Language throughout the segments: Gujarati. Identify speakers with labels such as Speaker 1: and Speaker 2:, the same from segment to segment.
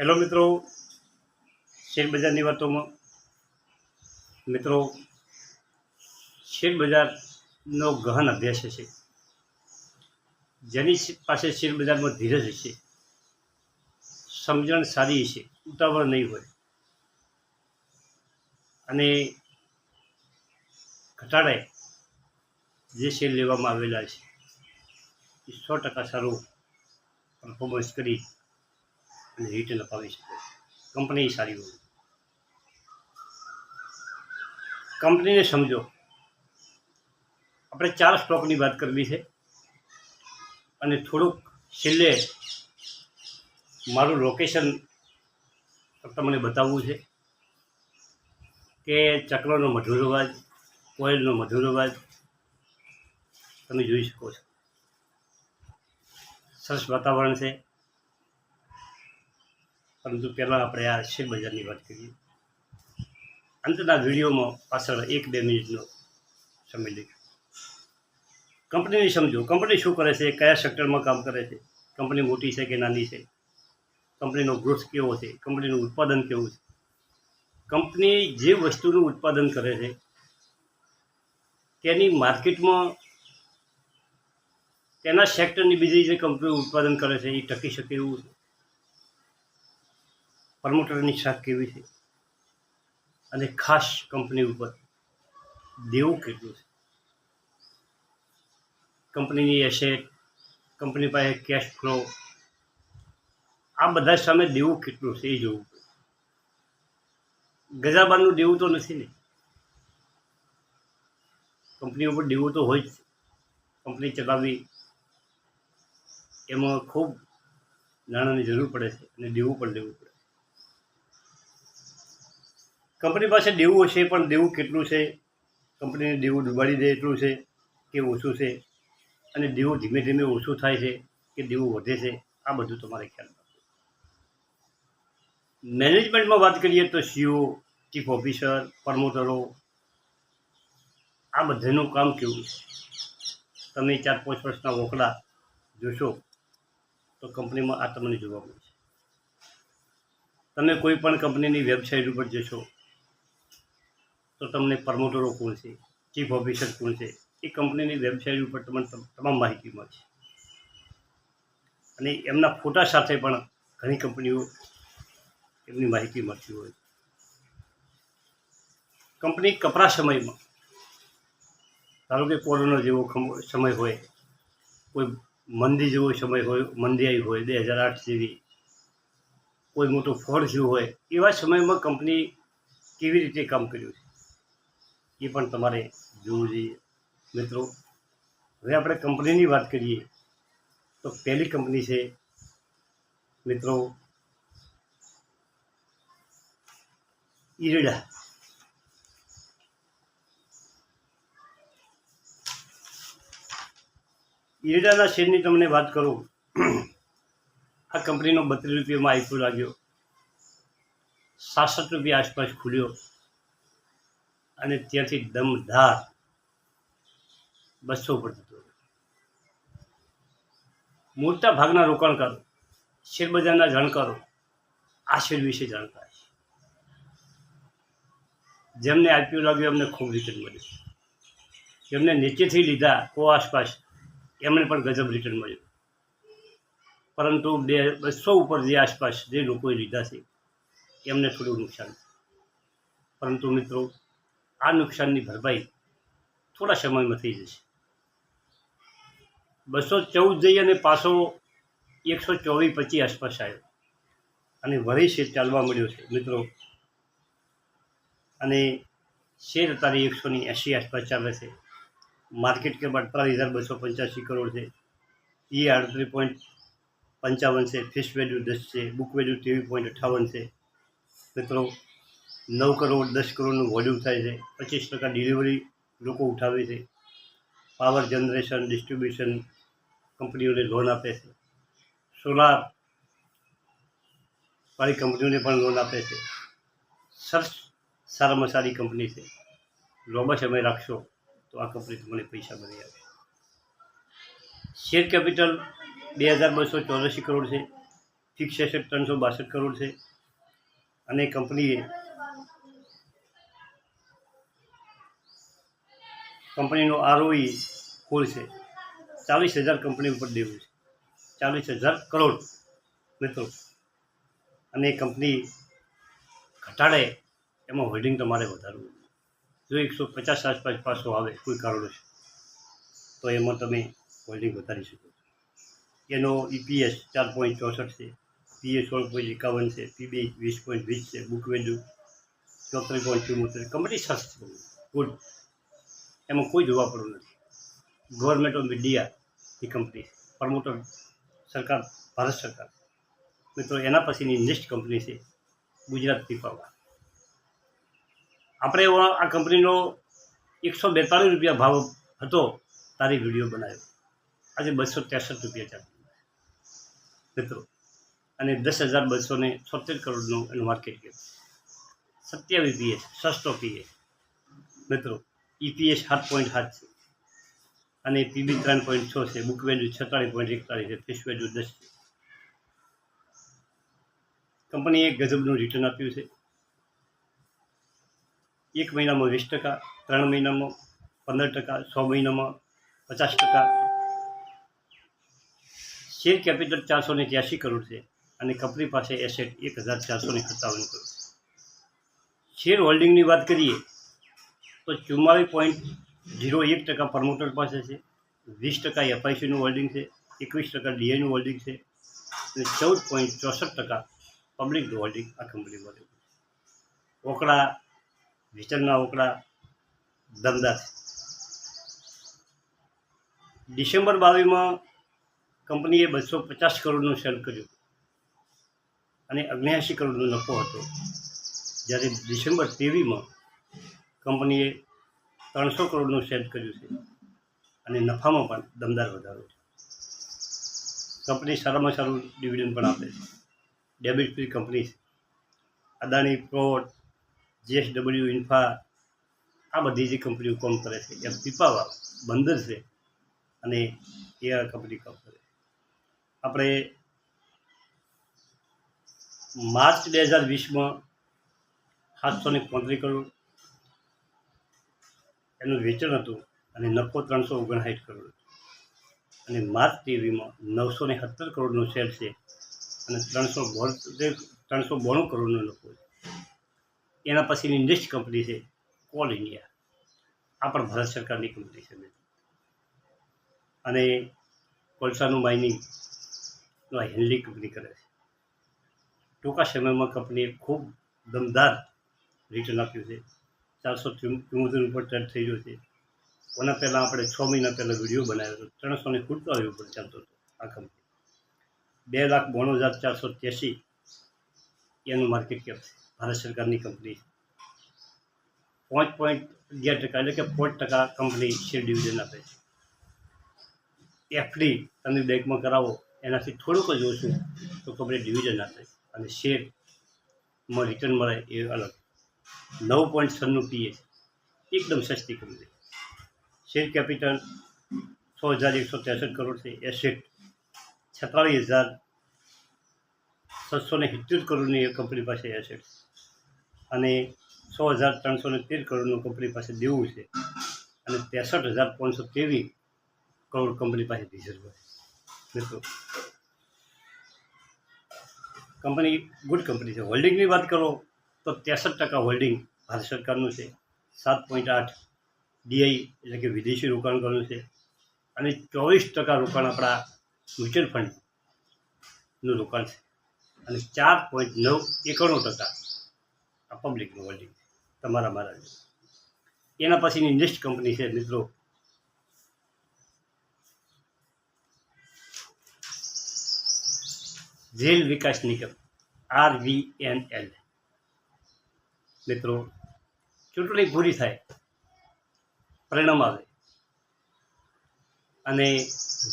Speaker 1: હેલો મિત્રો, શેર બજારની વાતોમાં. મિત્રો, શેર બજારનો ગહન અભ્યાસ હશે જેની પાસે શેર બજારમાં ધીરજ હશે. સમજણ સારી હશે. ઉતાવળ નહીં હોય. અને ઘટાડે જે શેર લેવામાં આવેલા છે. એ સો ટકા સારું પરફોર્મન્સ કરી અને રિટર્ન અપાવી શકે કંપની સારી હોય. કંપનીને સમજો. આપણે ચાર સ્ટોકની વાત કરવી છે. અને થોડુંક છેલ્લે મારું લોકેશન તમને બતાવવું છે કે ચક્રનો મધુર અવાજ, કોયલનો મધુર અવાજ તમે જોઈ શકો છો. સરસ વાતાવરણ છે. પરંતુ પહેલાં આપણે આ શેર બજારની વાત કરીએ. અંતના વિડીયોમાં પાછળ એક બે મિનિટનો સમય લઈશું કંપનીને સમજો, કંપની શું કરે છે, કયા સેક્ટરમાં કામ કરે છે, કંપની મોટી છે કે નાની છે, કંપનીનો ગ્રોથ કેવો છે, કંપનીનું ઉત્પાદન કેવું છે. કંપની જે વસ્તુનું ઉત્પાદન કરે છે, તેની માર્કેટમાં, તેના સેક્ટરની બીજી જે કંપનીઓ ઉત્પાદન કરે છે, એ ટકી શકે એવું છે. પ્રમોટરની છાપ કેવી છે? અને ખાસ કંપની ઉપર દેવું કેટલું છે? કંપનીની એસેટ કંપની પાસે કેશ ફ્લો આ બધા સામે દેવું કેટલું છે એ જોવું ગજાબારનું દેવું તો નથી ને. કંપની ઉપર દેવું તો હોય જ કંપની ચલાવવી, એમાં ખૂબ નાણાંની જરૂર પડે છે અને દેવું પણ લેવું પડે કંપની પાસે દેવું હશે, પણ દેવું કેટલું છે? કંપનીને દેવું ડૂબાડી દે એટલું છે કે ઓછું છે? અને દેવું ધીમે ધીમે ઓછું થાય છે કે દેવું વધે છે? આ બધું તમારે ખ્યાલ રાખવું મેનેજમેન્ટમાં વાત કરીએ તો સીઓ, ચીફ ઓફિસર, પ્રમોટરો, આ બધાનું કામ કેવું છે? તમે ચાર પાંચ વર્ષના વોકડા જોશો તો કંપનીમાં આ તમને જોવા મળશે. તમે કોઈ પણ કંપનીની વેબસાઇટ ઉપર જશો તો તમને પ્રમોટરો કોણ છે? ચીફ ઓફિસર કોણ છે? એ કંપનીની વેબસાઇટ ઉપર તમને તમામ માહિતી મળશે. અને એમના ફોટા સાથે પણ ઘણી કંપનીઓ એમની માહિતી મળતી હોય. કંપની કપરા સમયમાં, ધારો કે કોરોના જેવો સમય હોય, કોઈ મંદી જેવો સમય હોય, મંદી આવી હોય, બે હજાર આઠ જેવી, કોઈ મોટો ફોડ થયું હોય, એવા સમયમાં કંપની કેવી રીતે કામ કર્યું છે? એ પણ તમારે જોવું જોઈએ. મિત્રો, હવે આપણે કંપનીની વાત કરીએ, તો પહેલી કંપની છે, મિત્રો, ઈરડા. ઈરડાના શેરની તમને વાત કરું, આ કંપનીનો બત્રીસ રૂપિયામાં આઈપીઓ લાગ્યો. સાસઠ રૂપિયા આસપાસ ખુલ્યો. અને ત્યાંથી દમધાર બસો ઉપર જતો મોટા ભાગના રોકાણકારો, શેરબજારના જાણકારો આ શેર વિશે જાણતા છે. જેમને આઈપીઓ લાગ્યો, એમને ખૂબ રિટર્ન મળ્યું. જેમને નીચેથી લીધા કો આસપાસ, એમને પણ ગજબ રિટર્ન મળ્યું. પરંતુ બે, બસો ઉપર જે આસપાસ જે લોકોએ લીધા છે, એમને થોડું નુકસાન છે પરંતુ મિત્રો આ નુકસાનની ભરપાઈ થોડા સમયમાં થઈ જશે. બસો ચૌદ જઈ અને પાછો એકસો ચોવીસ પચીસ આસપાસ આવ્યો. અને વળી શેર ચાલવા મળ્યો છે, મિત્રો. અને શેર અત્યારે એકસોની એંશી આસપાસ ચાલે છે. માર્કેટ કેપ અડતાલીસ હજાર બસો પંચ્યાસી કરોડ છે. એ આડત્રીસ પોઈન્ટ પંચાવન છે. ફેસ વેલ્યુ દસ છે. બુક વેલ્યુ ત્રેવીસ પોઈન્ટ અઠ્ઠાવન છે. મિત્રો નવ કરોડ, દસ કરોડનું વોલ્યુમ થાય છે. પચીસ ટકા ડિલિવરી લોકો ઉઠાવે છે. પાવર જનરેશન ડિસ્ટ્રીબ્યુશન કંપનીઓને લોન આપે છે. સોલાર વાળી કંપનીઓને પણ લોન આપે છે. સરસ, સારામાં સારી કંપની છે. લાંબા સમય રાખશો તો આ કંપની તમને પૈસા મળી આવે. શેર કેપિટલ બે હજાર બસો ચોરાસી કરોડ છે. ફિક્સ એસેટ ત્રણસો બાસઠ કરોડ છે. અને કંપનીએ કંપનીનો આરઓઈ કુલ છે. ચાલીસ હજાર કંપની ઉપર દેવું છે. ચાલીસ હજાર કરોડ, મિત્રો. અને એ કંપની ઘટાડે એમાં હોલ્ડિંગ તમારે વધારવું જો એકસો પચાસ આસપાસ પાસો આવે, કોઈ કારણો છે તો એમાં તમે હોલ્ડિંગ વધારી શકો છો. એનો ઈપીએસ ચાર પોઈન્ટ ચોસઠ છે. પીએ સોળ પોઈન્ટ એકાવન છે. પીબી વીસ પોઈન્ટ વીસ છે. બુક વેલ્યુ ચોત્રીસ પોઈન્ટ ચુમ્મોતેર કંપની સસ્ત ગુડ એમાં કોઈ જોવા પડવું નથી. ગવર્મેન્ટ ઓફ ઇન્ડિયા એ કંપની પ્રમોટર સરકાર, ભારત સરકાર. મિત્રો, એના પછીની નેક્સ્ટ કંપની છે ગુજરાત પીપાવા આપણે આ કંપનીનો એકસો બેતાળીસ રૂપિયા ભાવ હતો તારી વીડિયો બનાવ્યો. આજે બસો ત્રેસઠ રૂપિયા ચાલે. મિત્રો, અને દસ હજાર બસો ને છોતેર કરોડનું એનું માર્કેટ કેપ સત્યાવીસ પીએસ સસ્તો પીએસ મિત્રો ઈપીએસ સાત પોઈન્ટ સાત છે. અને પીબી ત્રણ પોઈન્ટ છ છે. બુક વેલ્યુ છેતાળીસ પોઈન્ટ એકતાળીસ છે. ફેસ વેલ્યુ દસ છે. કંપનીએ ગજબનું રિટર્ન આપ્યું છે. એક મહિનામાં વીસ ટકા, ત્રણ મહિનામાં પંદર ટકા, છ મહિનામાં પચાસ ટકા. શેર કેપિટલ ચારસો ને ત્યાસી કરોડ છે. અને કંપની પાસે એસેટ એક હજાર ચારસો ને સત્તાવન કરોડ શેર હોલ્ડિંગની વાત કરીએ તો ચુમ્માલીસ પોઈન્ટ ઝીરો એક ટકા પ્રમોટર પાસે છે, વીસ ટકા એફઆઈસીનું હોલ્ડિંગ છે, એકવીસ ટકા ડીઆઈનું હોલ્ડિંગ છે અને ચૌદ પોઈન્ટ ચોસઠ ટકા પબ્લિકનું હોલ્ડિંગ આ કંપની મળે ઓકડા વિચલના ઓકડા ધંધા છે. ડિસેમ્બર બાવીસમાં કંપનીએ બસો પચાસ કરોડનું સેલ કર્યું અને અગ્નેયાસી કરોડનો નફો હતો. જ્યારે ડિસેમ્બર ત્રેવીસમાં કંપનીએ ત્રણસો કરોડનું સેલ કર્યું છે. અને નફામાં પણ દમદાર વધારો છે. કંપની સારામાં સારું ડિવિડન્ડ પણ આપે છે. Debit free company Adani port JSW infra આ બધી જે કંપનીઓ કામ કરે છે, એમ પીપાવા બંદર છે અને એ આ કંપની કામ કરે છે. આપણે માર્ચ બે હજાર વીસમાં સાતસો ને કરોડ એનું વેચાણ હતું અને નફો ત્રણસો ઓગણસાઠ કરોડ અને માર્ચ ટીવીમાં નવસો ને સત્તર કરોડનો શેર છે અને ત્રણસો બોતેર, ત્રણસો બોણું કરોડનો નફો છે. એના પછીની નેક્સ્ટ કંપની છે કોલ ઇન્ડિયા. આ પણ ભારત સરકારની કંપની છે. અને કોલસાનું માઇનિંગ હેન્ડલિંગ કંપની કરે છે. ટૂંકા સમયમાં કંપનીએ ખૂબ દમદાર રિટર્ન આપ્યું છે. ચારસો ચુમ્મોતેર ઉપર ટચ થઈ ગયો છે. ઓના પહેલાં આપણે છ મહિના પહેલાં વીડિયો બનાવ્યો હતો. ત્રણસો ને ફૂટવાળી ઉપર ચાલતો હતો આ કંપની બે લાખ બોણું હજાર ચારસો ત્યાસી એનું માર્કેટ કેપ છે. ભારત સરકારની કંપની પાંચ પોઈન્ટ અગિયાર ટકા એટલે કે પાંચ ટકા કંપની શેર ડિવિઝન આપે છે. એફડી તમે બેંકમાં કરાવો, એનાથી થોડુંક જ ઓછું તો કંપની ડિવિઝન આપે અને શેરમાં રિટર્ન મળે એ અલગ. નવ પોઈન્ટ છન્નું પીએ. એકદમ સસ્તી કંપની. શેર કેપિટલ છ હજાર એકસો ત્રેસઠ કરોડ છે. એસેટ છેતાળીસ હજાર છસો ને સિત્તેર કરોડની કંપની પાસે એસેટ અને સો હજાર ત્રણસો ને તેર કરોડનું કંપની પાસે દેવું છે. અને ત્રેસઠ હજાર પાંચસો ત્રેવીસ કરોડ કંપની પાસે રિઝર્વ છે મિત્રો, કંપની ગુડ કંપની છે. હોલ્ડિંગની વાત કરો તો ત્રેસઠ ટકા હોલ્ડિંગ ભારત સરકારનું છે. સાત પોઈન્ટ આઠ ડીઆઈ એટલે કે વિદેશી રોકાણકારોનું છે. અને ચોવીસ ટકા રોકાણ આપણા મ્યુચ્યુઅલ ફંડનું રોકાણ છે. અને ચાર પોઈન્ટ નવ એકાણું ટકા આ પબ્લિકનું હોલ્ડિંગ તમારા મારા એના પછીની નેક્સ્ટ કંપની છે મિત્રો. રેલ વિકાસ નિગમ આરવીએનએલ મિત્રો, ચૂંટણી પૂરી થાય, પરિણામ આવે. અને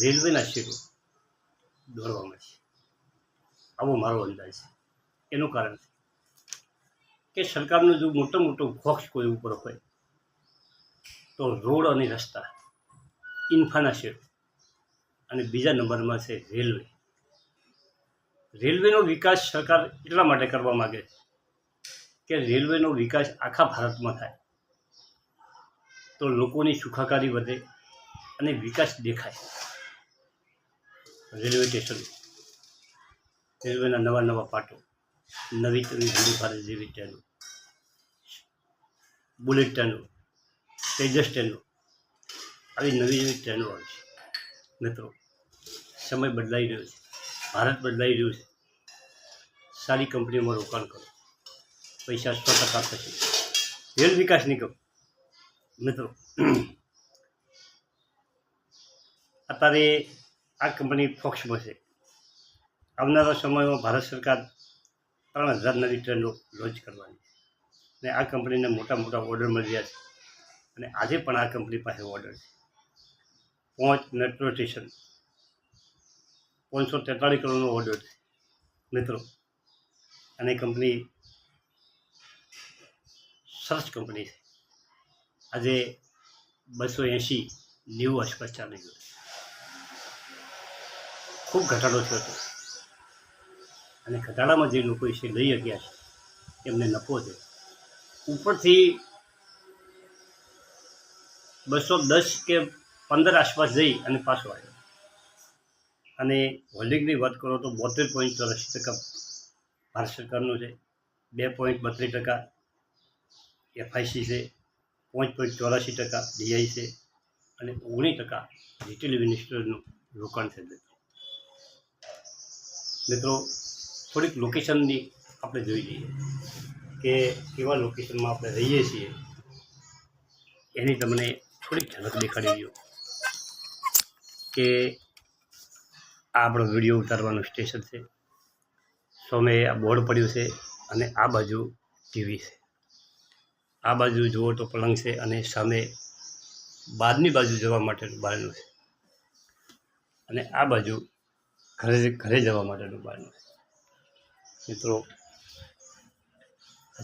Speaker 1: રેલવેના શેરો દોરવામાં છે આવો મારો અંદાજ છે. એનું કારણ છે કે સરકારનો જો મોટો મોટો ખોક્ષ કોઈ ઉપર હોય, તો રોડ અને રસ્તા, ઇન્ફાના શેર અને બીજા નંબરમાં છે રેલવે. રેલવેનો વિકાસ સરકાર એટલા માટે કરવા માગે છે કે રેલવેનો વિકાસ આખા ભારતમાં થાય. તો લોકોની સુખાકારી વધે અને વિકાસ દેખાય. Railway station. રેલવેના નવા નવા પાટો. નવી નવી વંદે ભારત જેવી ટ્રેનો બુલેટ ટ્રેનો તેજસ ટ્રેનો આવી નવી નવી ટ્રેનો આવે છે. મિત્રો, સમય બદલાઈ રહ્યો છે. ભારત બદલાઈ રહ્યું છે. સારી કંપનીઓમાં રોકાણ કરો. પૈસા સો ટકા થશે. રેલ વિકાસ નિગમ, મિત્રો, અત્યારે આ કંપની ફોક્સમાં છે. આવનારા સમયમાં ભારત સરકાર ત્રણ હજાર નવી ટ્રેનો લોન્ચ કરવાની અને આ કંપનીને મોટા મોટા ઓર્ડર મળી રહ્યા છે. અને આજે પણ આ કંપની પાસે ઓર્ડર છે. પાંચ મેટ્રો સ્ટેશન પાંચસો તેતાળીસ કરોડનો ઓર્ડર છે, મિત્રો. અને કંપની સરસ કંપની છે. આજે બસો એંશી નેવું આસપાસ ચાલી ગયું. ખૂબ ઘટાડો થયો હતો. અને ઘટાડામાં જે લોકો છે લઈ ગયા છે, એમને નફો છે ઉપરથી બસો દસ કે પંદર આસપાસ જઈ અને પાછો આવ્યો. અને હોલ્ડિંગની વાત કરો તો બોતેર પોઈન્ટ ચોરાસી ટકા ભારત સરકારનું છે. બે પોઈન્ટ બત્રીસ ટકા એફઆઈસી છે પાંચ પોઈન્ટ ચોરાસી ટકા ડીઆઈ છે અને ઓગણીસ ટકા રિટેલ મિનિસ્ટરનું રોકાણ છે મિત્રો, થોડીક લોકેશનની આપણે જોઈ લઈએ કે કેવા લોકેશનમાં આપણે રહીએ છીએ. એની તમને થોડીક ઝલક દેખાડી દો કે આ આપણો વીડિયો ઉતારવાનું સ્ટેશન છે. સામે આ બોર્ડ પડ્યું છે અને આ બાજુ ટીવી છે. આ બાજુ જુઓ તો પલંગ છે અને સામે બહારની બાજુ જવા માટેનું બારણું છે. અને આ બાજુ ઘરે ઘરે જવા માટેનું બારણું છે. મિત્રો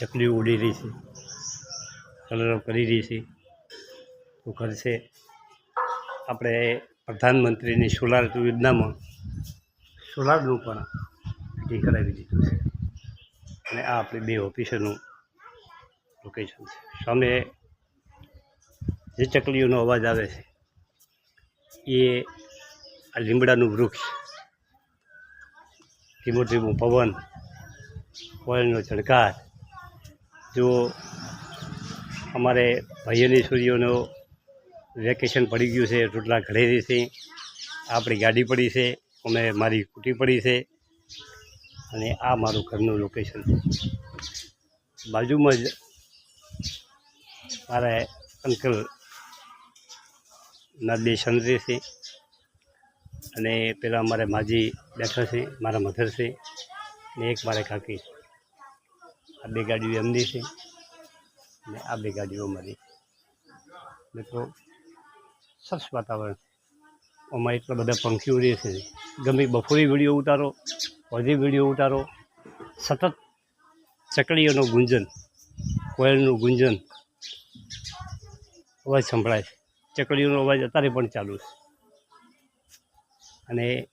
Speaker 1: ચકલી ઉડી રહી છે. કલરવ કરી રહી છે. તો ઘર છે. આપણે પ્રધાનમંત્રીની સોલાર યોજનામાં સોલારનું પણ ફિટિંગ કરાવી દીધું છે. અને આ આપણે બે ઓફિસરનું લોકેશન છે સામે જે ચકલીઓનો અવાજ આવે છે, એ આ લીમડાનું વૃક્ષ ધીમો ધીમો પવન કોયલનો ચણકાર, જો અમારે ભાઈઓની છોરીઓનો વેકેશન પડી ગયું છે, રોટલા ઘડેલી છે, આપણી ગાડી પડી છે, અમે મારી કુટી પડી છે, અને આ મારું ઘરનું લોકેશન છે. બાજુમાં જ મારા અંકલ ના બે સંદરે છે. અને પેલા અમારે માજી બેઠા છે, મારા મધર છે ને એક મારે કાકી. આ બે ગાડીઓ એમની છે અને આ બે ગાડીઓ મારી મિત્રો, સરસ વાતાવરણ. આમાં એટલા બધા પંખીઓ રહે છે. ગમે બપોરે વીડિયો ઉતારો હજી વીડિયો ઉતારો, સતત ચકડીઓનું ગુંજન, કોયલનું ગુંજન અવાજ સંભળાય છે. ચકડીઓનો અવાજ અત્યારે પણ ચાલુ છે. અને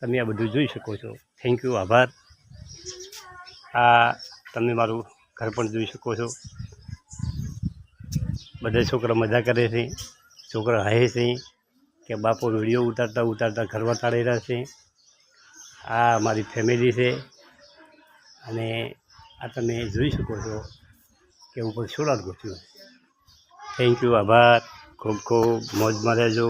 Speaker 1: તમે આ બધું જોઈ શકો છો. થેન્ક યુ આભાર. આ તમે મારું ઘર પણ જોઈ શકો છો. બધા છોકરા મજા કરે છે. છોકરા હે છે કે બાપો વીડિયો ઉતારતા ઉતારતા ઘર વટાડી રહ્યા છે આ મારી ફેમિલી છે. અને આ તમે જોઈ શકો છો કે ઉપર સોલાર ગોઠવ્યું છે. થેન્ક યુ આભાર. ખૂબ ખૂબ મોજમાં રહેજો